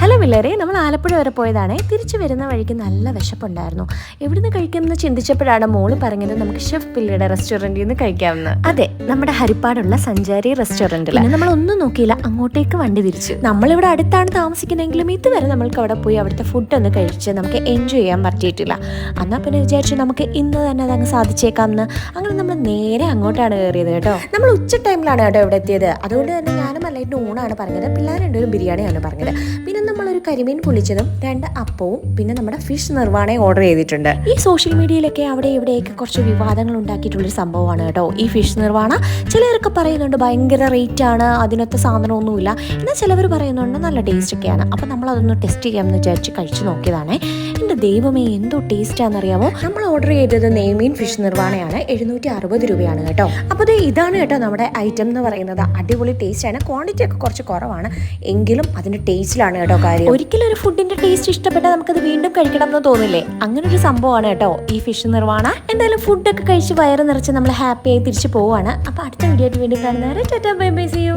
Hello പിള്ളേരെ നമ്മൾ ആലപ്പുഴ വരെ പോയതാണ്. തിരിച്ചു വരുന്ന വഴിക്ക് നല്ല വിശപ്പുണ്ടായിരുന്നു. എവിടുന്ന് കഴിക്കുമെന്ന് ചിന്തിച്ചപ്പോഴാണ് മോൾ പറഞ്ഞത് നമുക്ക് ഷെഫ് പിള്ളിയുടെ റെസ്റ്റോറന്റിൽ നിന്ന് കഴിക്കാമെന്ന്. അതെ നമ്മുടെ ഹരിപ്പാടുള്ള സഞ്ചാരി റെസ്റ്റോറന്റിൽ നമ്മൾ ഒന്നും നോക്കിയില്ല അങ്ങോട്ടേക്ക് വണ്ടി തിരിച്ചു. നമ്മളിവിടെ അടുത്താണ് താമസിക്കുന്നതെങ്കിലും ഇതുവരെ നമ്മൾക്ക് അവിടെ പോയി അവിടുത്തെ ഫുഡ് ഒന്ന് കഴിച്ച് നമുക്ക് എൻജോയ് ചെയ്യാൻ പറ്റിയിട്ടില്ല. എന്നാൽ പിന്നെ വിചാരിച്ചു നമുക്ക് ഇന്ന് തന്നെ അതങ്ങ് സാധിച്ചേക്കാമെന്ന്. അങ്ങനെ നമ്മൾ നേരെ അങ്ങോട്ടാണ് കയറിയത് കേട്ടോ. നമ്മൾ ഉച്ച ടൈമിലാണ് കേട്ടോ ഇവിടെ എത്തിയത്. അതുകൊണ്ട് തന്നെ ഞാനും അല്ലായിട്ട് ഊണാണ് പറഞ്ഞത്. പിള്ളേർ രണ്ടുപേരും ബിരിയാണിയാണ് പറഞ്ഞത്. പിന്നെ നമ്മളൊരു കരിമീൻ പൊളിച്ചതും രണ്ട് അപ്പവും പിന്നെ നമ്മുടെ ഫിഷ് നിർവാണയും ഓർഡർ ചെയ്തിട്ടുണ്ട്. ഈ സോഷ്യൽ മീഡിയയിലൊക്കെ അവിടെ ഇവിടെയൊക്കെ കുറച്ച് വിവാദങ്ങൾ ഉണ്ടാക്കിയിട്ടുള്ളൊരു സംഭവമാണ് കേട്ടോ. ഈ ഫിഷ് നിർവാണ ചിലർക്ക് പറയുന്നുണ്ട് ഭയങ്കര റേറ്റ് ആണ് അതിനൊത്ത സാധനമൊന്നുമില്ല. എന്നാൽ ചിലവർ പറയുന്നുണ്ട് നല്ല ടേസ്റ്റ് ഒക്കെയാണ്. അപ്പം നമ്മൾ അതൊന്ന് ടെസ്റ്റ് ചെയ്യാമെന്ന് വിചാരിച്ച് കഴിച്ചു നോക്കിയതാണ്. എന്റെ ദൈവമേ എന്തോ ടേസ്റ്റ് ആണെന്നറിയാമോ നമ്മൾ ഓർഡർ ചെയ്തത് നെയ്മീൻ ഫിഷ് നിർവാണയാണ് എഴുന്നൂറ്റി അറുപത് രൂപയാണ് കേട്ടോ. അപ്പോൾ ഇതാണ് കേട്ടോ നമ്മുടെ ഐറ്റം എന്ന് പറയുന്നത്. അടിപൊളി ടേസ്റ്റ് ആണ്. ക്വാണ്ടിറ്റി ഒക്കെ കുറച്ച് കുറവാണ്. എങ്കിലും അതിന്റെ ടേസ്റ്റിലാണ് കേട്ടോ. കാര്യം ഒരിക്കലും ഒരു ഫുഡിന്റെ ടേസ്റ്റ് ഇഷ്ടപ്പെട്ടാൽ നമുക്കത് വീണ്ടും കഴിക്കണം എന്ന് തോന്നില്ലേ? അങ്ങനെ ഒരു സംഭവമാണ് കേട്ടോ ഈ ഫിഷ് നിർവാണ എന്തായാലും ഫുഡൊക്കെ കഴിച്ച് വയറ് നിറച്ച് നമ്മൾ ഹാപ്പിയായി തിരിച്ചു പോവാണ് അപ്പോൾ അടുത്ത വീഡിയോ ആയിട്ട് വീണ്ടും കാണുന്നവരെ ബൈ ബൈ സി യു